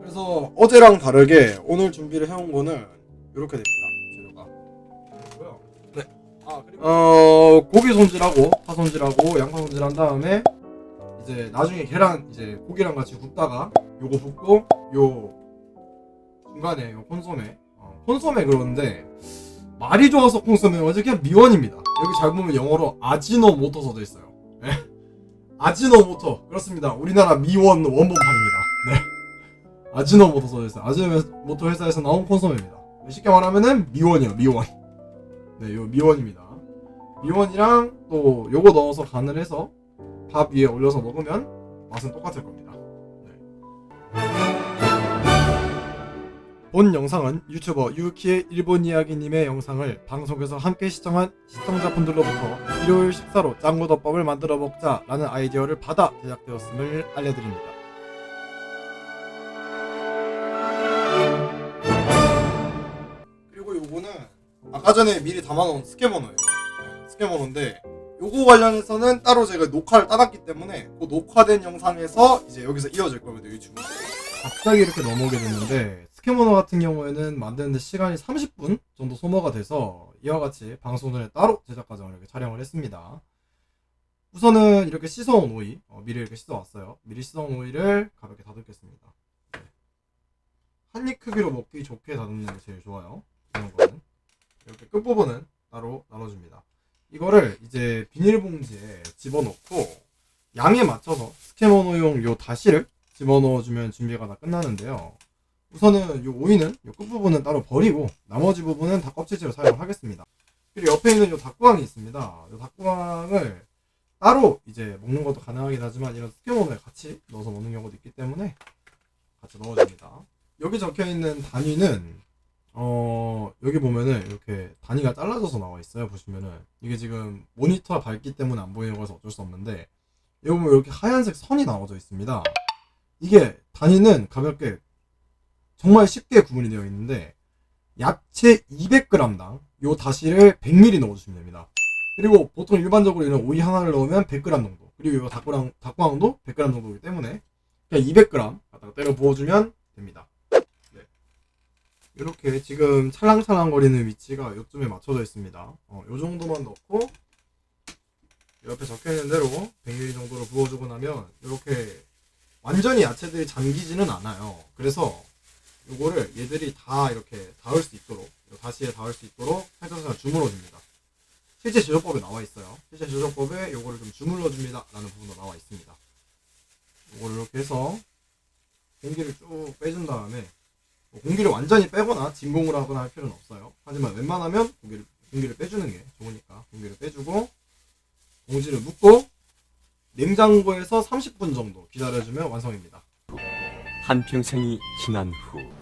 그래서 어제랑 다르게 오늘 준비를 해온 거는 이렇게 됩니다. 재료가. 그리고요. 네. 아 그리고 어 고기 손질하고 파 손질하고 양파 손질한 다음에 이제 나중에 계란 이제 고기랑 같이 굽다가 요거 붓고 요 중간에 요 콘소메 어, 콘소메 그러는데 말이 좋아서 콘소메 어제 그냥 미원입니다. 여기 잘 보면 영어로 아지노모토 써져 있어요. 네. 아지노모토 그렇습니다. 우리나라 미원 원본판입니다. 네. 아지노모토 써져 있어요. 아지노모토 회사에서 나온 콘소메입니다. 쉽게 말하면은 미원이요 미원. 네, 요 미원입니다. 미원이랑 또 요거 넣어서 간을 해서 밥 위에 올려서 먹으면 맛은 똑같을 겁니다. 본 영상은 유튜버 유키의 일본 이야기님의 영상을 방송에서 함께 시청한 시청자분들로부터 일요일 식사로 짱구덮밥을 만들어 먹자라는 아이디어를 받아 제작되었음을 알려드립니다. 그리고 요거는 아까 전에 미리 담아놓은 스케모노예요. 네, 스케모노인데 요거 관련해서는 따로 제가 녹화를 따놨기 때문에 그 녹화된 영상에서 이제 여기서 이어질 겁니다 유튜브. 갑자기 이렇게 넘어오게 됐는데 스케모노 같은 경우에는 만드는데 시간이 30분 정도 소모가 돼서 이와 같이 방송 전에 따로 제작 과정을 이렇게 촬영을 했습니다. 우선은 이렇게 씻어온 오이 어, 미리 이렇게 씻어왔어요. 미리 씻어온 오이를 가볍게 다듬겠습니다. 네. 한입 크기로 먹기 좋게 다듬는 게 제일 좋아요. 이런 거는 이렇게 끝부분은 따로 나눠줍니다. 이거를 이제 비닐봉지에 집어넣고 양에 맞춰서 스케모노용 요 다시를 집어넣어주면 준비가 다 끝나는데요. 우선은 요 오이는 요 끝부분은 따로 버리고 나머지 부분은 다 껍질째로 사용하겠습니다. 그리고 옆에 있는 요 닭구강이 있습니다. 요 닭구강을 따로 이제 먹는 것도 가능하긴 하지만 이런 스케모노에 같이 넣어서 먹는 경우도 있기 때문에 같이 넣어줍니다. 여기 적혀 있는 단위는 어 여기 보면은 이렇게 단위가 잘라져서 나와 있어요. 보시면은 이게 지금 모니터 밝기 때문에 안 보이는 거라서 어쩔 수 없는데 여기 보면 이렇게 하얀색 선이 나와져 있습니다. 이게 단위는 가볍게 정말 쉽게 구분이 되어 있는데 야채 200g당 요 다시를 100ml 넣어주시면 됩니다. 그리고 보통 일반적으로 이런 오이 하나를 넣으면 100g 정도 그리고 요 닭구랑, 닭구황도 100g 정도이기 때문에 그냥 200g 갖다가 때려 부어주면 됩니다. 네. 이렇게 지금 찰랑찰랑 거리는 위치가 요쯤에 맞춰져 있습니다. 어, 요 정도만 넣고 옆에 적혀있는 대로 100ml 정도로 부어주고 나면 이렇게 완전히 야채들이 잠기지는 않아요. 그래서 요거를 얘들이 다 이렇게 닿을 수 있도록 요 다시에 닿을 수 있도록 살짝살짝 주물러 줍니다. 실제 제조법에 나와 있어요. 실제 제조법에 요거를 좀 주물러 줍니다. 라는 부분도 나와 있습니다. 요거를 이렇게 해서 공기를 쭉 빼준 다음에 뭐 공기를 완전히 빼거나 진공을 하거나 할 필요는 없어요. 하지만 웬만하면 공기를, 공기를 빼주는 게 좋으니까 공기를 빼주고 봉지를 묶고 냉장고에서 30분 정도 기다려주면 완성입니다. 한평생이 지난 후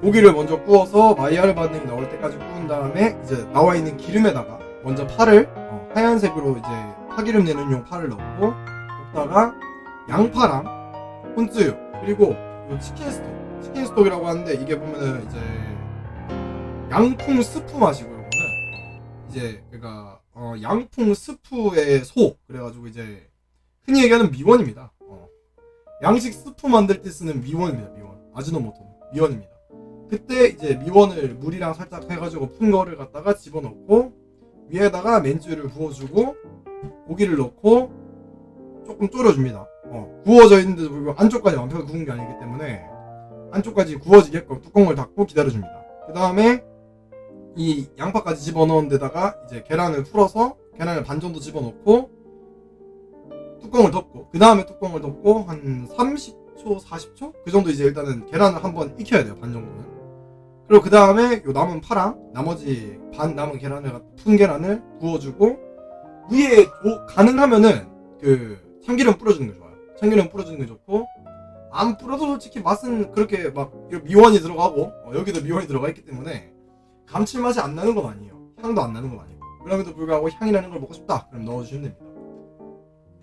고기를 먼저 구워서 마이야르 반응이 나올 때까지 구운 다음에 이제 나와 있는 기름에다가 먼저 파를 어, 하얀색으로 이제 파기름 내는 용 파를 넣고 볶다가 양파랑 혼쯔유 그리고 요 치킨 스톡 치킨 스톡이라고 하는데 이게 보면은 이제 양풍 스프 맛이고 요거는 이제 그러니까 어, 양풍 스프의 소 그래가지고 이제 흔히 얘기하는 미원입니다. 어. 양식 스프 만들 때 쓰는 미원입니다. 미원 아지노모토 미원입니다. 그때 이제 미원을 물이랑 살짝 해가지고 푼 거를 갖다가 집어넣고 위에다가 맨주를 부어주고 고기를 넣고 조금 졸여줍니다. 어, 구워져 있는데도 불구하고 안쪽까지 완벽하게 구운 게 아니기 때문에 안쪽까지 구워지게끔 뚜껑을 닫고 기다려줍니다. 그 다음에 이 양파까지 집어넣은 데다가 이제 계란을 풀어서 계란을 반 정도 집어넣고 뚜껑을 덮고 그 다음에 뚜껑을 덮고 한 30초, 40초 그 정도 이제 일단은 계란을 한번 익혀야 돼요 반 정도는. 그리고 그 다음에 요 남은 파랑 나머지 반 남은 계란을 갖- 푼 계란을 부어주고 위에 조- 가능하면은 그 참기름 뿌려주는 게 좋아요. 참기름 뿌려주는 게 좋고 안 뿌려도 솔직히 맛은 그렇게 막 미원이 들어가고 어, 여기도 미원이 들어가 있기 때문에 감칠맛이 안 나는 건 아니에요. 향도 안 나는 건 아니고 그럼에도 불구하고 향이 나는 걸 먹고 싶다 그럼 넣어주시면 됩니다.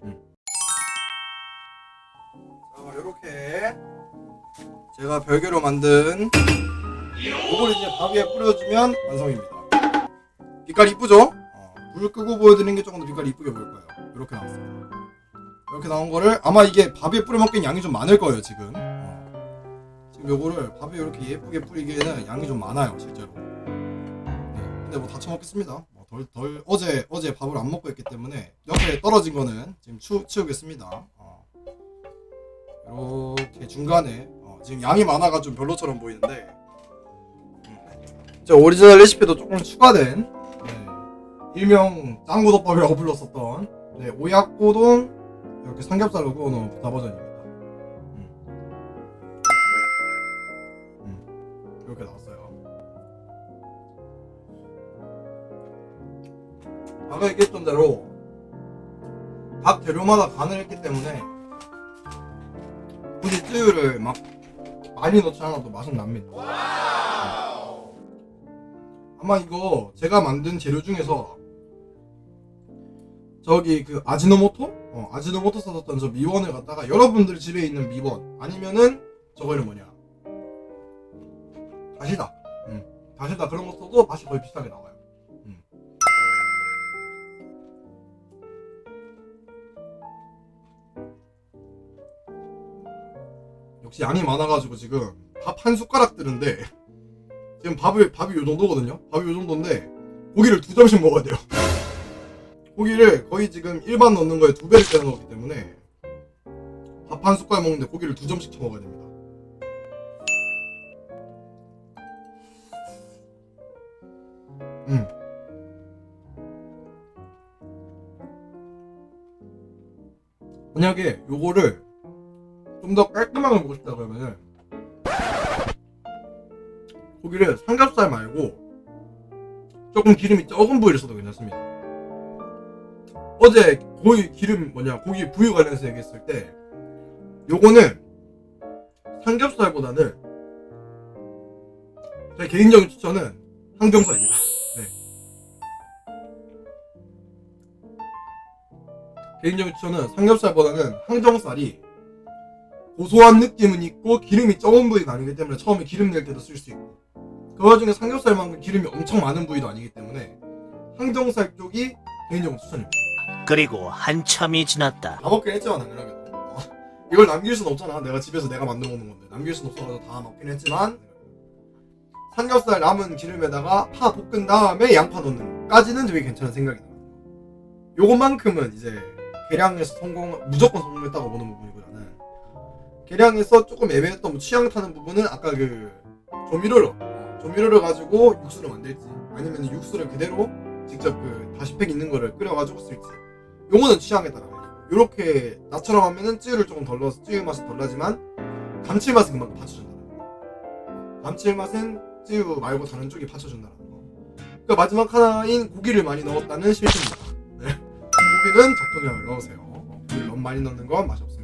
음. 이렇게 제가 별개로 만든 이걸 이제 밥 위에 뿌려주면 완성입니다. 빛깔 이쁘죠? 어, 불 끄고 보여드리는 게 조금 더 빛깔이 이쁘게 보일 거예요. 이렇게 나왔습니다. 이렇게 나온 거를 아마 이게 밥에 뿌려 먹기엔 양이 좀 많을 거예요 지금. 어. 지금 요거를 밥에 이렇게 예쁘게 뿌리기에는 양이 좀 많아요 실제로. 네, 근데 뭐 다쳐 먹겠습니다. 뭐 덜, 덜 어제 어제 밥을 안 먹고 했기 때문에 옆에 떨어진 거는 지금 치우, 치우겠습니다. 어. 이렇게 중간에 어, 지금 양이 많아가 좀 별로처럼 보이는데 음. 저 오리지널 레시피도 조금 추가된 네, 일명 짱구덮밥이라고 불렀었던 네, 오약고동 이렇게 삼겹살로 구워놓은 부타 버전입니다. 음. 음, 이렇게 나왔어요. 아까 얘기했던 대로 각 재료마다 간을 했기 때문에 굳이 쯔유를 막 많이 넣지 않아도 맛은 납니다. 아마 이거 제가 만든 재료 중에서 저기 그 아지노모토? 어, 아지노모토 써줬던 저 미원을 갖다가 여러분들 집에 있는 미원 아니면은 저거는 뭐냐 다시다 음, 다시다 그런 거 써도 맛이 거의 비슷하게 나와요 음. 역시 양이 많아가지고 지금 밥 한 숟가락 뜨는데 지금 밥을 밥이 요 정도거든요. 밥이 요 정도인데 고기를 두 점씩 먹어야 돼요. 고기를 거의 지금 일반 넣는 거에 두 배를 떼어 넣었기 때문에 밥 한 숟갈 먹는데 고기를 두 점씩 쳐 먹어야 됩니다. 음. 만약에 요거를 좀 더 깔끔하게 먹고 싶다 그러면은 고기를 삼겹살 말고 조금 기름이 적은 부위를 써도 괜찮습니다. 어제 고기 기름 뭐냐 고기 부위 관련해서 얘기했을 때 요거는 삼겹살보다는 제 개인적인 추천은 항정살입니다. 네. 개인적인 추천은 삼겹살보다는 항정살이 고소한 느낌은 있고 기름이 적은 부위가 아니기 때문에 처음에 기름 낼 때도 쓸 수 있고 그 와중에 삼겹살만큼 기름이 엄청 많은 부위도 아니기 때문에 항정살 쪽이 개인적으로 추천입니다. 그리고 한참이 지났다. 다 먹긴 했지만 당연하게도 어, 이걸 남길 순 없잖아. 내가 집에서 내가 만들어 먹는 건데. 남길 순 없어서 다 먹긴 했지만 삼겹살 남은 기름에다가 파 볶은 다음에 양파 넣는 것까지는 되게 괜찮은 생각이 나요. 요것만큼은 이제 계량에서 성공 무조건 성공했다고 보는 부분이보다는. 계량에서 조금 애매했던 뭐 취향 타는 부분은 아까 그 조미료로 어, 조미료를 가지고 육수를 만들지 아니면 육수를 그대로 직접 그 다시팩 있는 거를 끓여가지고 쓸지. 요거는 취향에 따라 요렇게 나처럼 하면은 찌유를 조금 덜 넣어서 찌유 맛이 덜 나지만 감칠맛은 그만큼 받쳐준다는 거. 감칠맛은 찌유 말고 다른 쪽이 받쳐준다는 거. 그러니까 마지막 하나인 고기를 많이 넣었다는 실수입니다. 네. 고기는 적정량을 넣으세요. 어, 고기를 너무 많이 넣는 건 맛이 없습니다